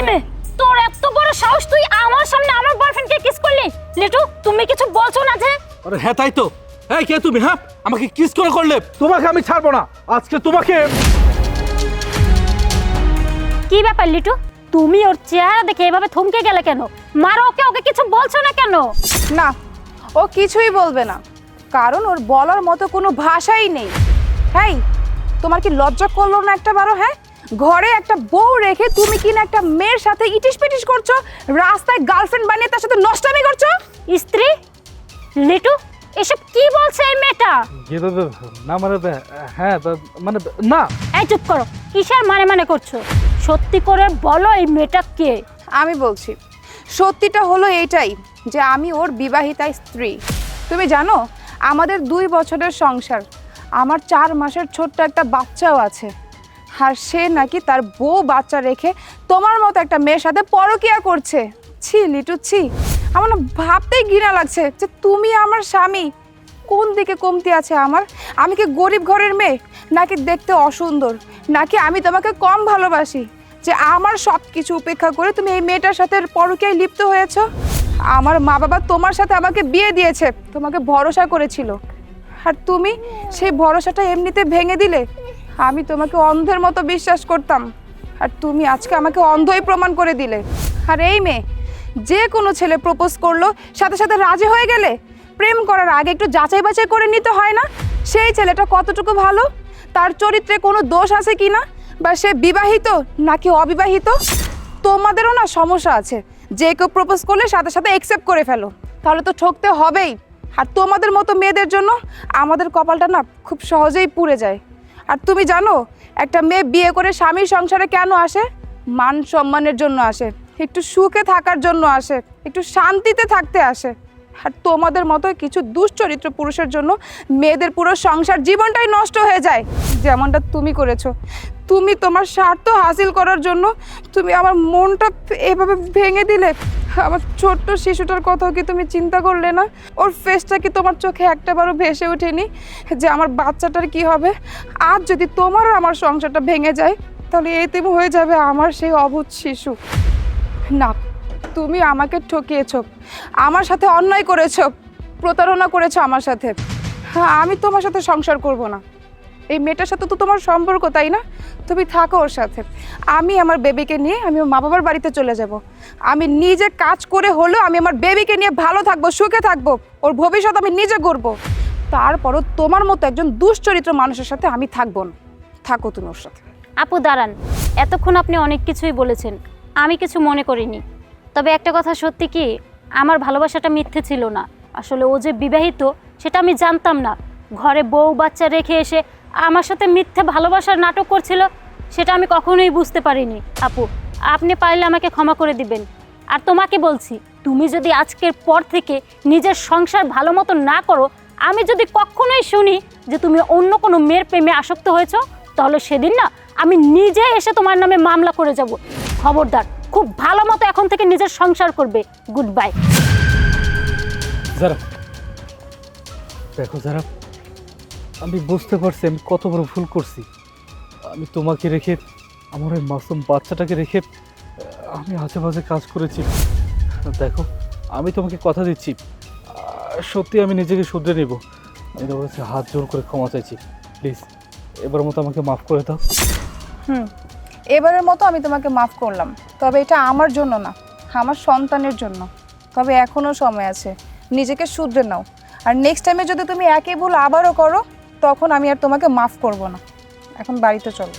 এই মেয়ে তোর এত বড় সাহস তুই আমার সামনে আমার বয়ফ্রেন্ডকে কিস করলি? লিটু তুমি কিছু বলছো না যে? আরে হ্যাঁ তাই তো। এই কে তুমি হ্যাঁ? আমাকে কিস করে করলে? তোমাকে আমি ছাড়বো না। আজকে তোমাকে কি ব্যাপার লিটু? তুমি ওর চেহারা দেখে এভাবে থমকে গেলে কেন? মারো ওকে ওকে কিছু বলছো না কেন? না ও কিছুই বলবে না। কারণ ওর বলার মতো কোনো ভাষাই নেই। হ্যাঁ তোমার কি লজ্জা করল না একটা বারো হ্যাঁ? ঘরে একটা বউ রেখে তুমি কি না একটা মেয়ের সাথে ইটিস পিটিস করছ? রাস্তায় গার্লফ্রেন্ড বানিয়ে তার সাথে নষ্টামি করছ? স্ত্রী? লিটু এসব কি বলছে এই মেয়েটা? না মানে হ্যাঁ মানে না। এই চুপ করো কিসের মানে মানে করছ? সত্যি করে বলো এই মেয়েটা কে? আমি বলছি সত্যিটা হলো এইটাই যে আমি ওর বিবাহিতা স্ত্রী। তুমি জানো আমাদের দুই বছরের সংসার আমার চার মাসের ছোট্ট একটা বাচ্চাও আছে। আর সে নাকি তার বউ বাচ্চা রেখে তোমার মতো একটা মেয়ের সাথে পরকিয়া করছে। ছি, লিটু, ছি। আমার না ভাবতেই ঘৃণা লাগছে যে তুমি আমার স্বামী। কোন দিকে কমতি আছে আমার? আমি কি গরিব ঘরের মেয়ে? নাকি দেখতে অসুন্দর? নাকি আমি তোমাকে কম ভালোবাসি? যে আমার সব কিছু উপেক্ষা করে তুমি এই মেয়েটার সাথে পরকীয়ায় লিপ্ত হয়েছো? আমার মা বাবা তোমার সাথে আমাকে বিয়ে দিয়েছে, তোমাকে ভরসা করেছিল। আর তুমি সেই ভরসাটা এমনিতে ভেঙে দিলে? আমি তোমাকে অন্ধের মতো বিশ্বাস করতাম। আর তুমি আজকে আমাকে অন্ধই প্রমাণ করে দিলে। আর এই মেয়ে, যে কোনো ছেলে প্রপোজ করল, সাথে সাথে রাজি হয়ে গেলে? প্রেম করার আগে একটু যাচাই বাছাই করে নিতে হয় না? সেই ছেলেটা কতটুকু ভালো? তার চরিত্রে কোনো দোষ আছে কি না? বা সে বিবাহিত নাকি অবিবাহিত? তোমাদেরও না সমস্যা আছে। যে কেউ প্রপোজ করলে সাথে সাথে অ্যাকসেপ্ট করে ফেলো। তাহলে তো ঠকতে হবেই। আর তোমাদের মতো মেয়েদের জন্য আমাদের কপালটা না খুব সহজেই পুড়ে যায়। আর তুমি জানো, একটা মেয়ে বিয়ে করে স্বামীর সংসারে কেন আসে? মান সম্মানের জন্য আসে, একটু সুখে থাকার জন্য আসে, একটু শান্তিতে থাকতে আসে। আর তোমাদের মতো কিছু দুশ্চরিত্র পুরুষের জন্য মেয়েদের পুরো সংসার জীবনটাই নষ্ট হয়ে যায়। যেমনটা তুমি করেছ। তুমি তোমার স্বার্থ হাসিল করার জন্য তুমি আমার মনটা এভাবে ভেঙে দিলে। আমার ছোট্ট শিশুটার কথাও কি তুমি চিন্তা করলে না? ওর ফেসটা কি তোমার চোখে একটাবারও ভেসে ওঠেনি? যে আমার বাচ্চাটার কি হবে? আজ যদি তোমার আমার সংসারটা ভেঙে যায়, তাহলে এতে হয়ে যাবে আমার সেই অবুধ শিশু। না, তুমি আমাকে ঠকিয়েছ। আমার সাথে অন্যায় করেছ। প্রতারণা করেছ আমার সাথে। আমি তোমার সাথে সংসার করব না। এই মেয়েটার সাথে তো তোমার সম্পর্ক, তাই না? তুমি থাকো ওর সাথে। আমি আমার বেবিকে নিয়ে আমি মা বাবার বাড়িতে চলে যাব। আমি নিজে কাজ করে হলেও আমি আমার বেবিকে নিয়ে ভালো থাকব, সুখে থাকব। ওর ভবিষ্যৎ আমি নিজে করব তারপরও তোমার মতো একজন দুশ্চরিত্র মানুষের সাথে আমি থাকব না। থাকো তুমি ওর সাথে। আপু, দাঁড়ান। এতক্ষণ আপনি অনেক কিছুই বলেছেন। আমি কিছু মনে করিনি। তবে একটা কথা সত্যি কি? আমার ভালোবাসাটা মিথ্যে ছিল না। আসলে ও যে বিবাহিত, সেটা আমি জানতাম না। ঘরে বউ বাচ্চা রেখে এসে আমার সাথে মিথ্যে ভালোবাসার নাটক করছিল, সেটা আমি কখনোই বুঝতে পারিনি। আপু, আপনি পারলে আমাকে ক্ষমা করে দিবেন। আর তোমাকে বলছি, তুমি যদি আজকের পর থেকে নিজের সংসার ভালো মতো না করো, আমি যদি কখনোই শুনি যে তুমি অন্য কোনো মেয়ের প্রেমে আসক্ত হয়েছো, তাহলে সেদিন না আমি নিজে এসে তোমার নামে মামলা করে যাব। খবরদার, খুব ভালো মতো এখন থেকে নিজের সংসার করবে। গুড বাই দেখো যারা আমি বুঝতে পারছি, আমি কত বড় ভুল করছি। আমি তোমাকে রেখে, আমার ওই মাসুম বাচ্চাটাকে রেখে আমি বাজে কাজ করেছি। দেখো, আমি তোমাকে কথা দিচ্ছি। সত্যি আমি নিজেকে শুধরে নেব। আমি তোমার কাছে হাত জোর করে ক্ষমা চাইছি। প্লিজ এবার মতো আমাকে মাফ করে দাও। হুম, এবারের মতো আমি তোমাকে মাফ করলাম। তবে এটা আমার জন্য না, আমার সন্তানের জন্য। তবে এখনও সময় আছে, নিজেকে শুধরে নাও। আর নেক্সট টাইমে যদি তুমি একই ভুল আবারও করো তখন আমি আর তোমাকে মাফ করব না। এখন বাড়িতে চলো।